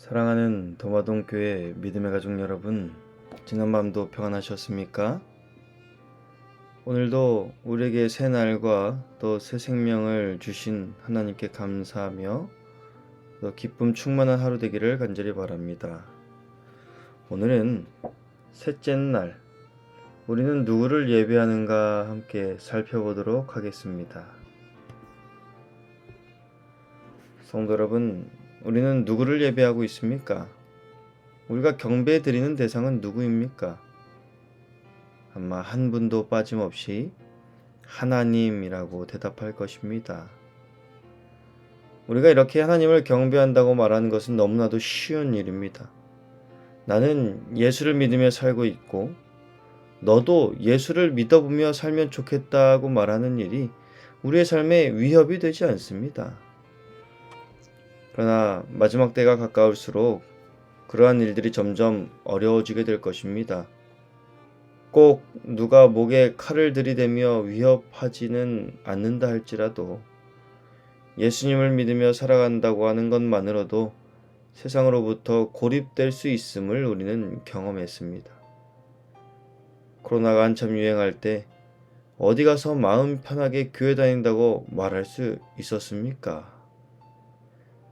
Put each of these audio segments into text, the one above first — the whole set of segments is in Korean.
사랑하는 도마동 교회 믿음의 가족 여러분, 지난 밤도 평안하셨습니까? 오늘도 우리에게 새 날과 또 새 생명을 주신 하나님께 감사하며 또 기쁨 충만한 하루 되기를 간절히 바랍니다. 오늘은 셋째 날, 우리는 누구를 예배하는가 함께 살펴보도록 하겠습니다. 성도 여러분, 우리는 누구를 예배하고 있습니까? 우리가 경배 드리는 대상은 누구입니까? 아마 한 분도 빠짐없이 하나님이라고 대답할 것입니다. 우리가 이렇게 하나님을 경배한다고 말하는 것은 너무나도 쉬운 일입니다. 나는 예수를 믿으며 살고 있고, 너도 예수를 믿어보며 살면 좋겠다고 말하는 일이 우리의 삶에 위협이 되지 않습니다. 그러나 마지막 때가 가까울수록 그러한 일들이 점점 어려워지게 될 것입니다. 꼭 누가 목에 칼을 들이대며 위협하지는 않는다 할지라도 예수님을 믿으며 살아간다고 하는 것만으로도 세상으로부터 고립될 수 있음을 우리는 경험했습니다. 코로나가 한참 유행할 때 어디 가서 마음 편하게 교회 다닌다고 말할 수 있었습니까?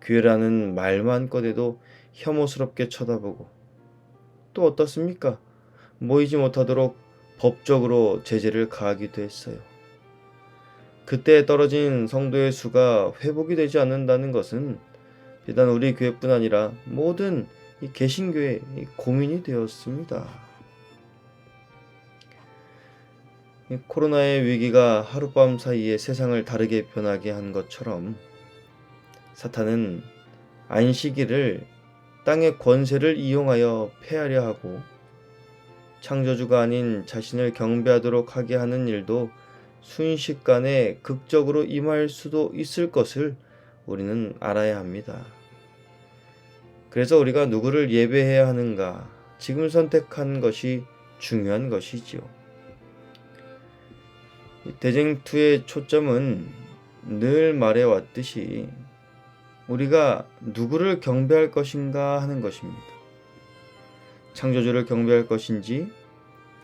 교회라는 말만 꺼내도 혐오스럽게 쳐다보고 또 어떻습니까? 모이지 못하도록 법적으로 제재를 가하기도 했어요. 그때 떨어진 성도의 수가 회복이 되지 않는다는 것은 비단 우리 교회뿐 아니라 모든 이 개신교의 이 고민이 되었습니다. 이 코로나의 위기가 하룻밤 사이에 세상을 다르게 변하게 한 것처럼 사탄은 안식일을 땅의 권세를 이용하여 폐하려 하고 창조주가 아닌 자신을 경배하도록 하게 하는 일도 순식간에 극적으로 임할 수도 있을 것을 우리는 알아야 합니다. 그래서 우리가 누구를 예배해야 하는가 지금 선택한 것이 중요한 것이지요. 대쟁투의 초점은 늘 말해왔듯이 우리가 누구를 경배할 것인가 하는 것입니다. 창조주를 경배할 것인지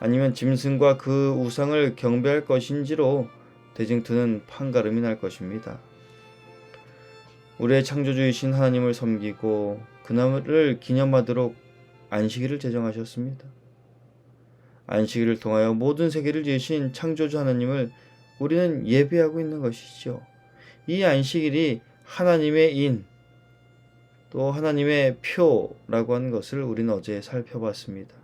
아니면 짐승과 그 우상을 경배할 것인지로 대쟁투는 판가름이 날 것입니다. 우리의 창조주이신 하나님을 섬기고 그날을 기념하도록 안식일을 제정하셨습니다. 안식일을 통하여 모든 세계를 지으신 창조주 하나님을 우리는 예배하고 있는 것이죠. 이 안식일이 하나님의 인, 또 하나님의 표라고 하는 것을 우리는 어제 살펴봤습니다.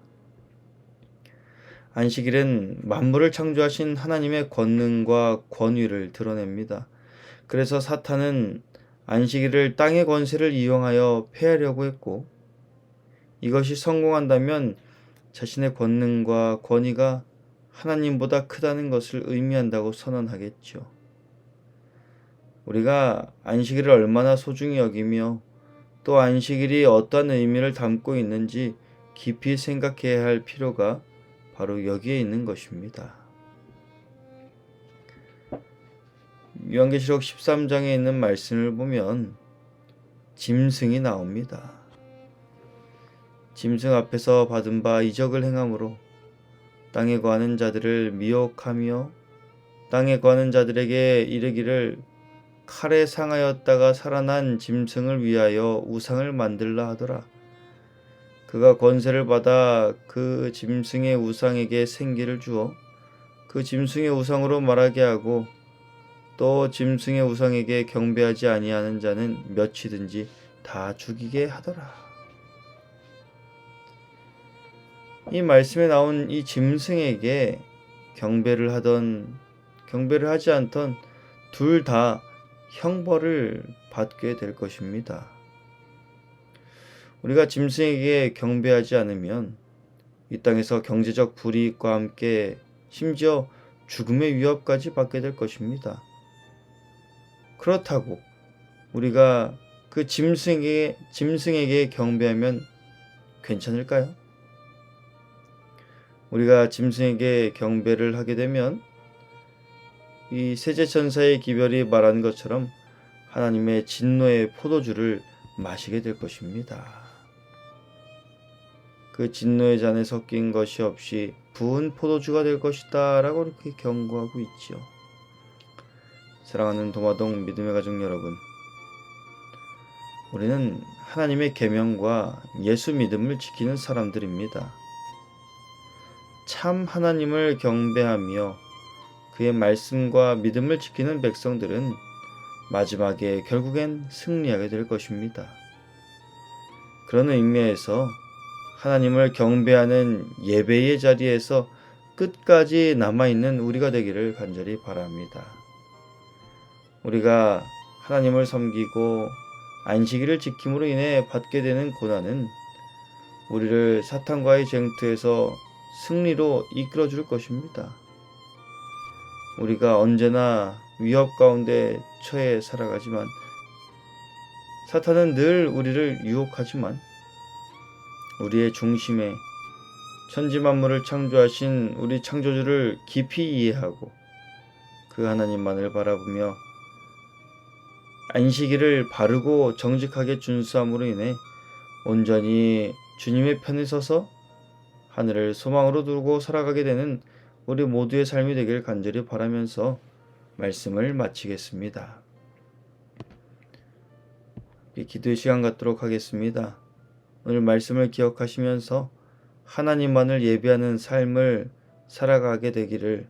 안식일은 만물을 창조하신 하나님의 권능과 권위를 드러냅니다. 그래서 사탄은 안식일을 땅의 권세를 이용하여 폐하려고 했고 이것이 성공한다면 자신의 권능과 권위가 하나님보다 크다는 것을 의미한다고 선언하겠죠. 우리가 안식일을 얼마나 소중히 여기며 또 안식일이 어떤 의미를 담고 있는지 깊이 생각해야 할 필요가 바로 여기에 있는 것입니다. 요한계시록 13장에 있는 말씀을 보면 짐승이 나옵니다. 짐승 앞에서 받은 바 이적을 행함으로 땅에 거하는 자들을 미혹하며 땅에 거하는 자들에게 이르기를 칼에 상하였다가 살아난 짐승을 위하여 우상을 만들라 하더라. 그가 권세를 받아 그 짐승의 우상에게 생기를 주어 그 짐승의 우상으로 말하게 하고 또 짐승의 우상에게 경배하지 아니하는 자는 몇이든지 다 죽이게 하더라. 이 말씀에 나온 이 짐승에게 경배를 하던 경배를 하지 않던 둘 다 형벌을 받게 될 것입니다. 우리가 짐승에게 경배하지 않으면 이 땅에서 경제적 불이익과 함께 심지어 죽음의 위협까지 받게 될 것입니다. 그렇다고 우리가 그 짐승에게, 짐승에게 경배하면 괜찮을까요? 우리가 짐승에게 경배를 하게 되면 이 세제천사의 기별이 말한 것처럼 하나님의 진노의 포도주를 마시게 될 것입니다. 그 진노의 잔에 섞인 것이 없이 부은 포도주가 될 것이다 라고 이렇게 경고하고 있지요. 사랑하는 도마동 믿음의 가족 여러분 우리는 하나님의 계명과 예수 믿음을 지키는 사람들입니다. 참 하나님을 경배하며 그의 말씀과 믿음을 지키는 백성들은 마지막에 결국엔 승리하게 될 것입니다. 그런 의미에서 하나님을 경배하는 예배의 자리에서 끝까지 남아있는 우리가 되기를 간절히 바랍니다. 우리가 하나님을 섬기고 안식일을 지킴으로 인해 받게 되는 고난은 우리를 사탄과의 쟁투에서 승리로 이끌어 줄 것입니다. 우리가 언제나 위협 가운데 처해 살아가지만 사탄은 늘 우리를 유혹하지만 우리의 중심에 천지 만물을 창조하신 우리 창조주를 깊이 이해하고 그 하나님만을 바라보며 안식일을 바르고 정직하게 준수함으로 인해 온전히 주님의 편에 서서 하늘을 소망으로 두고 살아가게 되는 우리 모두의 삶이 되길 간절히 바라면서 말씀을 마치겠습니다. 기도의 시간 갖도록 하겠습니다. 오늘 말씀을 기억하시면서 하나님만을 예배하는 삶을 살아가게 되기를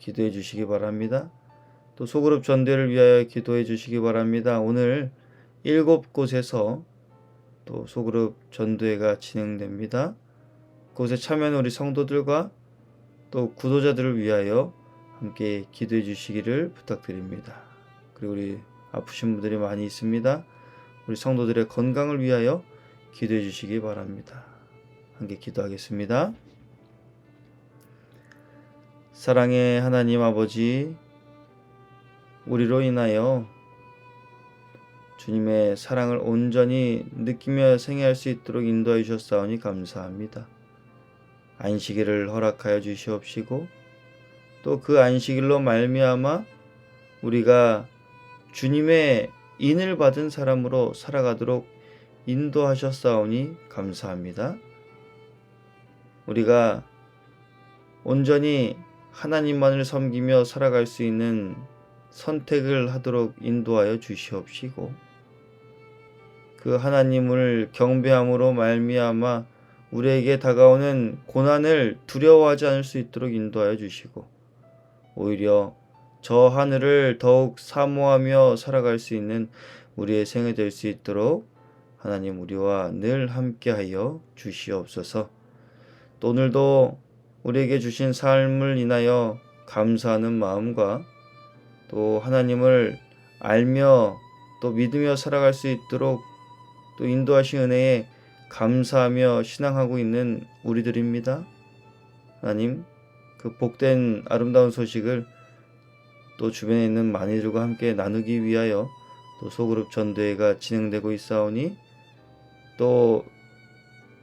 기도해 주시기 바랍니다. 또 소그룹 전대를 위하여 기도해 주시기 바랍니다. 오늘 일곱 곳에서 또 소그룹 전도회가 진행됩니다. 그곳에 참여하는 우리 성도들과 또 구도자들을 위하여 함께 기도해 주시기를 부탁드립니다. 그리고 우리 아프신 분들이 많이 있습니다. 우리 성도들의 건강을 위하여 기도해 주시기 바랍니다. 함께 기도하겠습니다. 사랑의 하나님 아버지, 우리로 인하여 주님의 사랑을 온전히 느끼며 생애할 수 있도록 인도해 주셨사오니 감사합니다. 안식일을 허락하여 주시옵시고 또 그 안식일로 말미암아 우리가 주님의 인을 받은 사람으로 살아가도록 인도하셨사오니 감사합니다. 우리가 온전히 하나님만을 섬기며 살아갈 수 있는 선택을 하도록 인도하여 주시옵시고 그 하나님을 경배함으로 말미암아 우리에게 다가오는 고난을 두려워하지 않을 수 있도록 인도하여 주시고 오히려 저 하늘을 더욱 사모하며 살아갈 수 있는 우리의 생애 될 수 있도록 하나님 우리와 늘 함께하여 주시옵소서. 또 오늘도 우리에게 주신 삶을 인하여 감사하는 마음과 또 하나님을 알며 또 믿으며 살아갈 수 있도록 또 인도하신 은혜에 감사하며 신앙하고 있는 우리들입니다. 하나님, 그 복된 아름다운 소식을 또 주변에 있는 많이들과 함께 나누기 위하여 또 소그룹 전도회가 진행되고 있사오니 또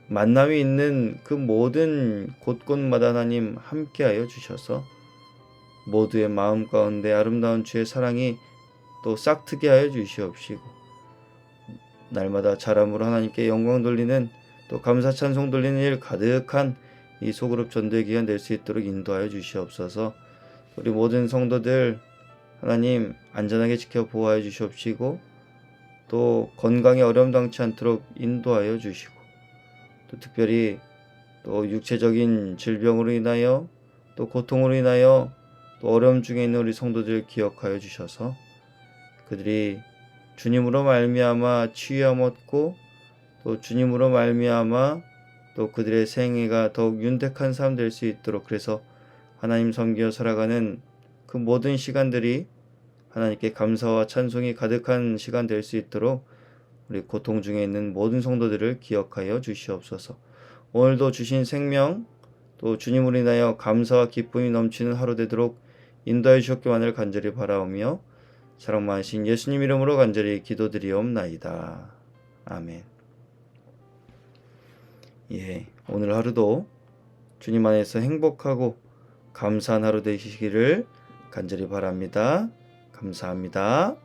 만남이 있는 그 모든 곳곳마다 하나님 함께하여 주셔서 모두의 마음 가운데 아름다운 주의 사랑이 또 싹트게 하여 주시옵시고 날마다 자람으로 하나님께 영광 돌리는 또 감사 찬송 돌리는 일 가득한 이 소그룹 전도의 기간 될 수 있도록 인도하여 주시옵소서. 우리 모든 성도들 하나님 안전하게 지켜 보호하여 주시옵시고 또 건강에 어려움 당치 않도록 인도하여 주시고 또 특별히 또 육체적인 질병으로 인하여 또 고통으로 인하여 또 어려움 중에 있는 우리 성도들 기억하여 주셔서 그들이 주님으로 말미암아 얻고 또 주님으로 말미암아 또 그들의 생애가 더욱 윤택한 삶 될 수 있도록 그래서 하나님 섬기어 살아가는 그 모든 시간들이 하나님께 감사와 찬송이 가득한 시간 될 수 있도록 우리 고통 중에 있는 모든 성도들을 기억하여 주시옵소서. 오늘도 주신 생명 또 주님으로 인하여 감사와 기쁨이 넘치는 하루 되도록 인도해 주셨기만을 간절히 바라오며 사랑 많으신 예수님 이름으로 간절히 기도드리옵나이다. 아멘. 예, 오늘 하루도 주님 안에서 행복하고 감사한 하루 되시기를 간절히 바랍니다. 감사합니다.